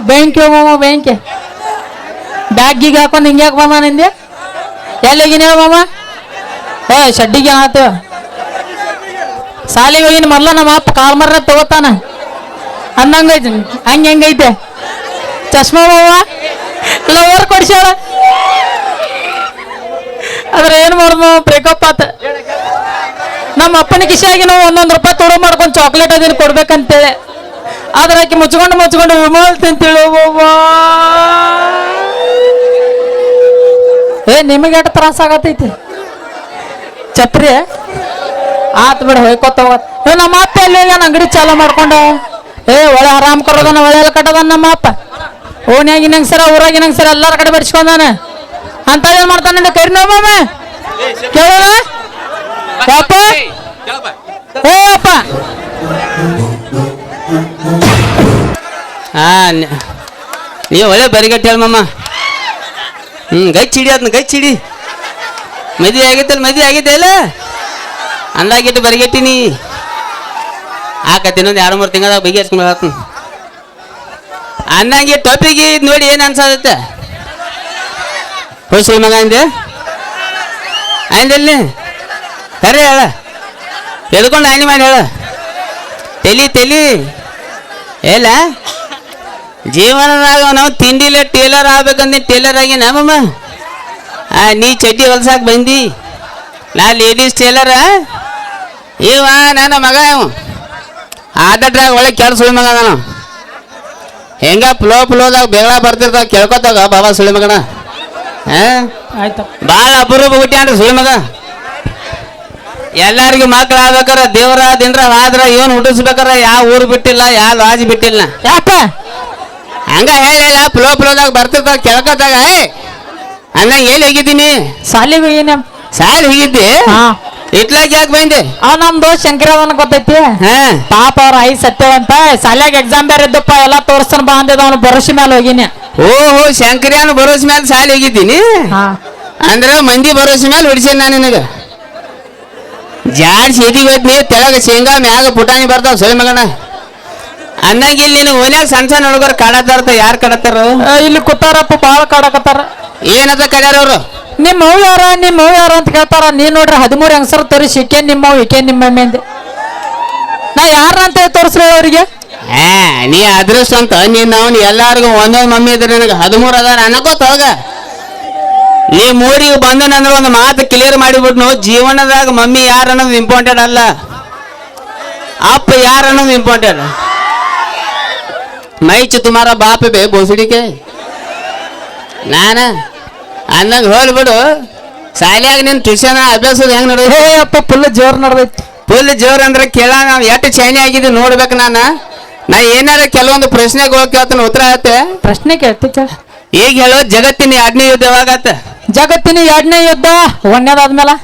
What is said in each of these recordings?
ಬೆಂಕಿ ಮಾಮ ಬೆಂಕಿ ಬ್ಯಾಗಿಗೆ ಹಾಕೊಂಡು ಹಿಂಗ್ಯಾಕೆ ಹಾಕಮ್ಮ ನಿಂದೆ? ಎಲ್ಲಿಗಿನ ಮಾಮ? ಏ, ಶಡ್ಡಿಗೆ ಆತ. ಸಾಲಿಗೆ ಹೋಗಿನ ಮರ್ಲ ನಮ್ಮ ಅಪ್ಪ ಕಾಲ್ ಮರ ತಗೋತಾನ. ಅಂದಂಗೈತಿ ಹಂಗೆ ಹೆಂಗೈತೆ ಚಶ್ಮಾ ಮಾವ ಲವರ್ ಕೊಡ್ಸ್ಯಾಳ. ಆದ್ರೆ ಏನು ಮಾಡೋದು ಬ್ರೇಕಪ್ ಆತ. ನಮ್ಮ ಅಪ್ಪನ ಕಿಶಿಯಾಗಿ ನಾವು ಒಂದೊಂದು ರೂಪಾಯಿ ತೊಡೋ ಮಾಡ್ಕೊಂಡು ಚಾಕ್ಲೇಟ್ ಅದನ್ನು ಕೊಡ್ಬೇಕಂತೇಳಿ. ಆದ್ರೆ ಆಕೆ ಮುಚ್ಕೊಂಡು ಮುಚ್ಕೊಂಡು ವಿಮಲ್ ತಿಂತೇಳಿ. ಏ ನಿಮಗೆ ಎಷ್ಟು ತ್ರಾಸ ಆಗತೈತಿ? ಛತ್ರಿ ಆತ್ ಬಿಡ ಹೋಯ್ಕೋತ ಏ ನಮ್ಮ ಅಪ್ಪ ಎಲ್ಲಿ ನಾನು ಅಂಗಡಿ ಚಾಲು ಮಾಡ್ಕೊಂಡ. ಏ ಒಳ್ಳೆ ಆರಾಮ್ ಕೊಡೋದನ್ನ ಒಳ್ಳೆ ಎಲ್ಲ ಕಟ್ಟದನ ನಮ್ಮ ಅಪ್ಪ. ಓಣ್ಯಾಗಿನ ಸರ ಊರಾಗಿನ ಸರ ಎಲ್ಲಾರ ಕಡೆ ಬಡಿಸ್ಕೊಂಡಾನ. ಅಂತ ಏನ್ ಮಾಡ್ತಾನೆ ಕರಿ ನೋಮ್ಮ ಕೇಳೋಣ? ಪಾಪ ಏ ಅಪ್ಪ. ನೀವು ಒಳ್ಳೆ ಬರಿಗಟ್ಟಿ ಹೇಳ ಮಮ್ಮ ಹ್ಞೂ ಗೈ ಚಿಡಿ ಅದನ್ನ ಗೈ ಚಿಡಿ. ಮದುವೆ ಆಗೈತಲ್ಲ ಮದುವೆ ಆಗೈತೆ ಅಲ್ಲ ಅಂದಾಗಿಟ್ಟು ಬರಿಗಟ್ಟಿನಿ ಆಕತಿ ಇನ್ನೊಂದು ಎರಡು ಮೂರು ತಿಂಗಳ ಬಗೆಹರಿಸ್ಕೊಂಡು ಹಚ್ಕೊಂಡು ಅನ್ನಂಗೆ ಟೊಪಿಗೆ ನೋಡಿ ಏನು ಅನ್ಸತ್ತೆ ಖುಷಿ ಮಗ ಅಂದೆ. ಅಂದಲ್ಲಿ? ಕರೆ ಹೇಳ. ಎದ್ಕೊಂಡು ಆಯ್ನಿ ಮಾಡಿ ಹೇಳ. ತೆಲಿ ತೆಲಿ. ಏಲ ಜೀವನದಾಗ ನಾವು ತಿಂಡಿಲೆ ಟೇಲರ್ ಆಗ್ಬೇಕಂದ್ರೆ ಟೇಲರ್ ಆಗಿ ನಮ್ಮಮ್ಮ ನೀ ಚಡ್ಡಿ ಹೊಲ್ಸಾಕ್ ಬಂದಿ? ನಾ ಲೇಡೀಸ್ ಟೇಲರ? ಇವ ನನ್ನ ಮಗ ಆದಟ್ರಾಗ ಒಳ್ಳೆ ಕೆಲಸ ಸುಳಿ ಮಗ ನಾನು ಹೆಂಗ ಫ್ಲೋ ಫ್ಲೋದಾಗ ಬೇಗ ಬರ್ತಿರ್ತಾವ ಕೇಳ್ಕೊತಾವ ಬಾಬಾ ಸುಳಿ ಮಗನ. ಹಾಂ ಭಾಳ ಅಪರೂಪ ಹುಟ್ಟ್ಯಾನ್ರಿ ಸುಳಿ ಮಗ. ಎಲ್ಲರಿಗೂ ಮಕ್ಳು ಆಗ್ಬೇಕಾರ ದೇವರ ದಿಂದ್ರ ಆದ್ರ ಏನ್ ಹುಟ್ಟಿಸ್ಬೇಕಾರ ಯಾವ ಊರು ಬಿಟ್ಟಿಲ್ಲ ಯಾವ ಲಾಜ್ ಬಿಟ್ಟಿಲ್ಲ. ಯಾಕ ಹಂಗ ಹೇಳಿಲ್ಲ ಪ್ಲೋ ಪ್ಲೋದಾಗ ಬರ್ತಿರ್ತಾವ ಕೇಳ್ಕೊತಾಗ ಏ ಅಣ್ಣ ಎಲ್ಲಿ ಹೋಗಿದ್ದೀನಿ? ಸಾಲಿಗೆ ಹೋಗಿನ. ಸಾಲ್ ಹೋಗಿದ್ದಿ? ಹಾ. ಇಟ್ಲಾಕ್ ಯಾಕೆ ಬಂದೆ? ಆ ನಮ್ ದೋಸ್ತ್ ಶಂಕರವನ್ ಗೊತ್ತೈತಿ. ಹಾ. ಪಾಪ ಅವ್ರ ಐ ಸತ್ಯವಂತ ಸಾಲ್ಯಾಗ ಎಕ್ಸಾಮ್ ಬೇರೆ ಇದ್ದಪ್ಪ ಎಲ್ಲ ತೋರ್ಸ್ತಾನ ಬಾ ಅಂದಿದ ಅವನು ಭರೋಸೆ ಮೇಲೆ ಹೋಗಿನಿ. ಓಹೋ ಶಂಕರ್ಯಾನ ಭರೋಸೆ ಮೇಲೆ ಸಾಲಿ ಹೋಗಿದ್ದೀನಿ? ಹಾ. ಅಂದ್ರೆ ಮಂದಿ ಭರೋಸೆ ಮೇಲೆ ಹೊಡಿಸೇನೆ ನಾನು ನಿನಗ? ಜಾಡ್ ಸೀದಿಗೆ ನೀರು ತೆಳಗ ಶೇಂಗಾ ಮ್ಯಾಗ ಪುಟಾಣಿ ಬರ್ತಾವ. ಸರಿ ಮಗನ. ಅನ್ನಂಗ ಇಲ್ಲಿ ನೀನು ಓನ್ಯಾಗ ಸಣ್ಣ ಸಣ್ಣ ಹುಡುಗರು ಕಾಡತ್ತಾರ ಯಾರು ಕಾಡತ್ತಾರ ಇಲ್ಲಿ ಕೂತಾರಪ್ಪ ಬಾಳ ಕಾಡಕತ್ತಾರ. ಏನದ ಕಡ್ಯಾರ ಅವರು? ನಿಮ್ಮ ಅವ್ ಯಾರ ನಿಮ್ಮ ಅವ್ ಯಾರ ಅಂತ ಕೇಳ್ತಾರ. ನೀ ನೋಡ್ರಿ ಹದಿಮೂರು ಹೆಂಗಸರ್ ತೋರಿಸಿ ಇಕೆ ನಿಮ್ಮ ಅವ್ ಇಕೆ ನಿಮ್ಮ ಅಂದೆ. ನಾ ಯಾರ ಅಂತ ಹೇಳಿ ತೋರಿಸ್ರಿ ಅವ್ರಿಗೆ? ಹಾ ನೀ ಅದೃಷ್ಟ ಅಂತ. ನೀನ್ ಅವನು ಎಲ್ಲಾರ್ಗು ಒಂದೊಂದು ಮಮ್ಮಿ ಇದ್ರೆ ನನಗೆ ಹದಿಮೂರು ಅದಾರ ಅನ್ನಕೋತ ಹೋಗ ನೀ ಮೂರಿಗೆ ಬಂದನಂದ್ರೆ ಒಂದು ಮಾತು ಕ್ಲಿಯರ್ ಮಾಡಿಬಿಟ್ನು ಜೀವನದಾಗ ಮಮ್ಮಿ ಯಾರು ಅನ್ನೋದು ಇಂಪಾರ್ಟೆಂಟ್ ಅಲ್ಲ. ಅಪ್ಪ ಯಾರು ಅನ್ನೋದು ಇಂಪಾರ್ಟೆಂಟ್ ಮೈಚ್ ತುಮಾರ ಬಾಪ ಬೇ ಬೋಸಡಿಕೆ ನಾನ? ಅನ್ನಂಗೆ ಹೋಲ್ಬಿಡು ಶಾಲೆಯಾಗ ನಿನ್ ಟ್ಯೂಷನ್ ಅಭ್ಯಾಸದ ಹೆಂಗ್ ಹೇ ನಡೆದ ಅಪ್ಪ ಫುಲ್ ಜೋರ್ ನಡ್ದೈತಿ. ಫುಲ್ ಜೋರ್ ಅಂದ್ರೆ ಕೇಳ ನಾವು ಎಷ್ಟು ಚೈನಿ ಆಗಿದ್ದು ನೋಡ್ಬೇಕು ನಾನು? ನಾ ಏನಾರ ಕೆಲವೊಂದು ಪ್ರಶ್ನೆಗಳು ಕೇಳ್ತಾನೆ ಉತ್ತರ ಆಗುತ್ತೆ ಪ್ರಶ್ನೆ ಕೇಳ್ತಿ ಕೇಳ. ಈಗ ಹೇಳೋ ಜಗತ್ತಿನ ಎರಡನೇ ಯುದ್ಧವಾಗತ್ತೆ ಜಗತ್ತಿನ ಎರಡನೇ ಯುದ್ಧ ಒಂದೇದಾದ್ಮೇಲೆ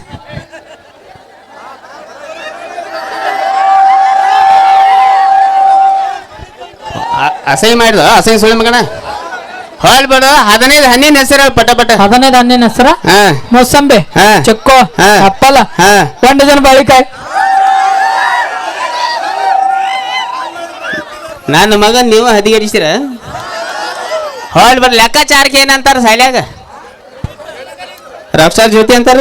ಅಸಹ್ಯ ಮಾಡಿದ ಅಸಹ್ಯ ಸುಳ್ಳು ಮಗನ? ಹೋಲ್ ಬಿಡು ಹದಿನೈದು ಹಣ್ಣಿನ ಹೆಸರು ಪಟ ಪಟ. ಹದಿನೈದು ಹಣ್ಣಿನ ಹೆಸರ? ಹಾ. ಮೋಸಂಬಿ. ಚಿಕ್ಕು. ಅಪ್ಪಲ ಹಾ. ಒಂದು ಜನ ಬಾಳಿಕಾಯಿ. ನನ್ನ ಮಗನ್ ನೀವು ಹದಿಗರಿಸಿರ ಹೋಲ್ ಬಿಡು ಲೆಕ್ಕಾಚಾರಕ್ಕೆ ಏನಂತಾರ ರಕ್ಷಾ ಜ್ಯೋತಿ ಅಂತಾರ?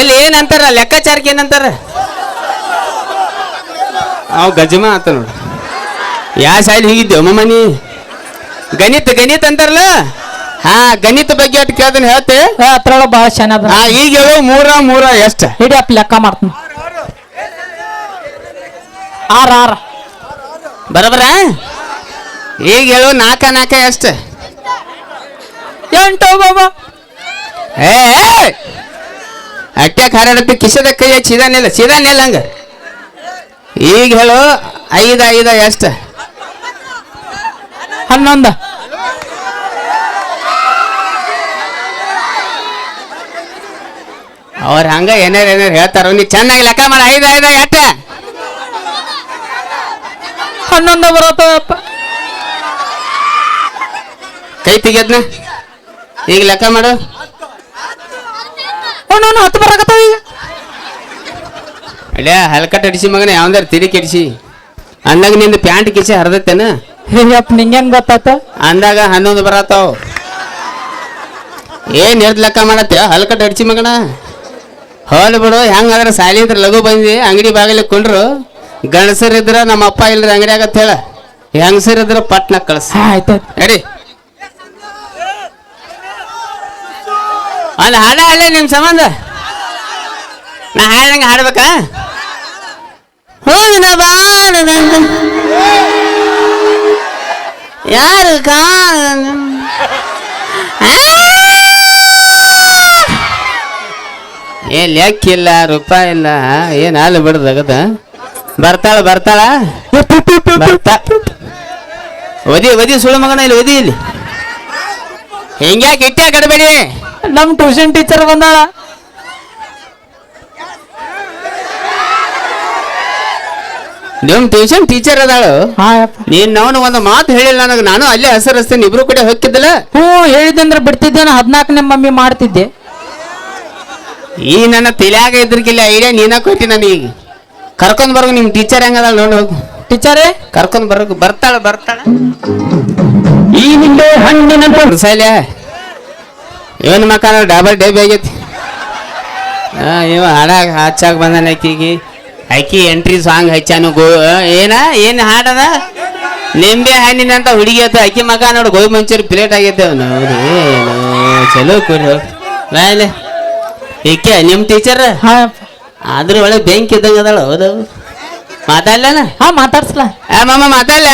ಎಲ್ಲಿ ಏನಂತಾರ ಲೆಕ್ಕಾಚಾರಕ್ಕೆ ಏನಂತಾರ ಅವ್ ಗಜಮ ಆತ ನೋಡಿ. ಯಾ ಹೀಗಿದ್ದೆ ಹೀಗಿದ್ದೇವ ಮಮ್ಮನಿ ಗಣಿತ ಗಣಿತ ಅಂತಾರಲ್ಲ? ಹಾ ಗಣಿತ ಬಗ್ಗೆ ಅಟ್ ಕೇಳ್ದನ್ ಹೇಳ್ತೆ? ಅದ್ರೊಳಗೆ ಬಹಳ ಚೆನ್ನಾದ ಹಾ ಈಗ ಹೇಳು ಮೂರ ಮೂರ ಎಷ್ಟ? ಹಿಡಿ ಅಪ್ಪ ಲೆಕ್ಕ ಮಾಡ್ತೀನಿ. ಆರ್ ಆರ್. ಬರಬರ ಈಗ ಹೇಳು ನಾಲ್ಕ ನಾಲ್ಕ ಎಷ್ಟ? ಎಂಟು ಬಾಬಾ ಏ ಅಟ್ಯಾಕ್ ಹಾರಾಡಪ್ಪಿ ಕಿಸದ ಕೈ ಸೀದಾನಿಲ್ಲ ಸೀದಾನಿಲ್ಲ ಹಂಗ. ಈಗ ಹೇಳು ಐದ ಐದ ಎಷ್ಟ? ಹನ್ನೊಂದ. ಅವ್ರ ಹಂಗ ಏನಾರ ಏನಾರ ಹೇಳ್ತಾರ ನೀ ಚೆನ್ನಾಗಿ ಲೆಕ್ಕ ಮಾಡಿ. ಐದ ಐದ ಎಟ್ಟ ಹನ್ನೊಂದ ಬರತ್ತಪ್ಪ ಕೈ ತೆಗಿಯದ್ನ? ಈಗ ಲೆಕ್ಕ ಮಾಡು. ಹತ್ತು ಬರಕತ್ತಾವ ಈಗ. ಅಡ್ಯಾ ಹಲ್ಕಟ್ ಅಡಿಸಿ ಮಗನ ಯಾವಂದಾರ ತಿರಿ ಕೆಡಿಸಿ. ಅಂದಾಗ ನಿಂದ ಪ್ಯಾಂಟ್ ಕಿಸಿ ಹರಿದತ್ತೇನ? ಹೇಯಪ್ಪ ನಿಂಗೇನ್ ಗೊತ್ತಾತ? ಅಂದಾಗ ಹನ್ನೊಂದು ಬರತ್ತಾವ. ಏನ್ ಎರ್ದ್ ಲೆಕ್ಕ ಮಾಡತ್ತೆ ಹಲ್ಕಟ್ ಅಡಿಸಿ ಮಗನ. ಹೋಲ್ ಬಿಡು ಹೆಂಗಾದ್ರೆ ಸಾಲಿ ಇದ್ರ ಲಘು ಬಂದಿ ಅಂಗಡಿ ಬಾಗಿಲು ಕೊಂಡ್ರು. ಇದ್ರ ನಮ್ಮ ಅಪ್ಪ ಇಲ್ರಿ ಅಂಗಡಿ ಆಗತ್ತ ಹೇಳ ಹೆಂಗಸರಿದ್ರ ಪಟ್ನ ಕಳ್ಸ. ಆಯ್ತು ಆಯ್ತಾಯ್ತು ನಡಿ ಅಲ್ಲ ಹಾಡ ಹಾಳೆ ನಿಮ್ ಸಂಬಂಧ? ನಾ ಹಾಡ್ದಂಗ ಹಾಡ್ಬೇಕಾ? ಹೋಗಿನ ಬಾಳದಂಗ ಯಾರು ಕಾ ಏ ಲೆಕ್ಕಿಲ್ಲ ರೂಪಾಯಿ ಇಲ್ಲ. ಏನ್ ಹಾಲು ಬಿಡದಾಗದ? ಬರ್ತಾಳ ಬರ್ತಾಳ? ಬರ್ತಾ ಒದಿ ಒದಿ ಸುಳ್ಳು ಮಗನ ಇಲ್ಲಿ, ಒದಿ ಇಲ್ಲಿ. ಹೆಂಗ್ಯಾಕೆ ಇಟ್ಟೆ ಕಡಬೇಡಿ? ನಮ್ ಟ್ಯೂಷನ್ ಟೀಚರ್ ಬಂದಾಳ. ನಿಮ್ ಟ್ಯೂಷನ್ ಟೀಚರ್ ಅದಾಳು. ನೀನ್ ನಾನು ಒಂದು ಮಾತು ಹೇಳಿಲ್ಲ ನನಗೆ ನಾನು ಅಲ್ಲೇ ಹೆಸರು ಹಚ್ತೇನೆ ಇಬ್ರು ಕೂಡ ಹೋಗಿದ್ದಲ್ಲ ಹ್ಞೂ ಹೇಳಿದಂದ್ರೆ ಬಿಡ್ತಿದ್ದೆ ಹದಿನಾಲ್ಕನೇ ಮಮ್ಮಿ ಮಾಡ್ತಿದ್ದೆ. ಈ ನನ್ನ ತಲೆಯಾಗ ಇದ್ರಕಿಲ್ಲ ಐಡಿಯಾ ನೀನ ಕೊಟ್ಟಿ ನನಗೆ. ಕರ್ಕೊಂಡ್ ಬರೋ ನಿಮ್ ಟೀಚರ್ ಹೆಂಗದಾಳ ನೋಡು ಹೋಗು. ಟೀಚರೇ? ಕರ್ಕೊಂಡ್ ಬರ್ಗ ಬರ್ತಾಳ ಬರ್ತಾಳ. ಈ ಹಿಂದೆ ಹಣ್ಣಿನ ಸಾಲ್ಯ. ಇವನ್ ಮಕ್ಕ ಡಬಲ್ ಡೇಬಿ ಆಗೈತಿ. ಆ, ಇವ ಹಾಡಾಗ ಹಚ್ಚಾಕ್ ಬಂದಾನ ಆಕಿಗೆ. ಆಕಿ ಎಂಟ್ರಿ ಸಾಂಗ್ ಹಚ್ಚಾನು ಗೋ ಏನ ಏನು ಹಾಡದ ನಿಂಬೆ ಹಣ್ಣಿನಂತ ಹುಡುಗಿ ಆಯ್ತು ಅಕ್ಕಿ ಮಗ ನೋಡು ಗೋಬಿ ಮಂಚೂರಿ ಪ್ಲೇಟ್ ಆಗೈತೆ ಅವನು. ಏನು ಚಲೋ ಕೊಡು ಬಾಯ್ಲೆ ಈಕೆ ನಿಮ್ಮ ಟೀಚರ್ ಹಾಂ. ಅದ್ರ ಒಳಗೆ ಬೆಂಕಿ ಇದ್ದಂಗೆ ಅದಾಳ ಹೌದು. ಮಾತಾಡ್ಲನ? ಹಾ ಮಾತಾಡ್ಸ್ಲಾ. ಆ ಮಾಮ ಮಾತಾಡ್ಲ?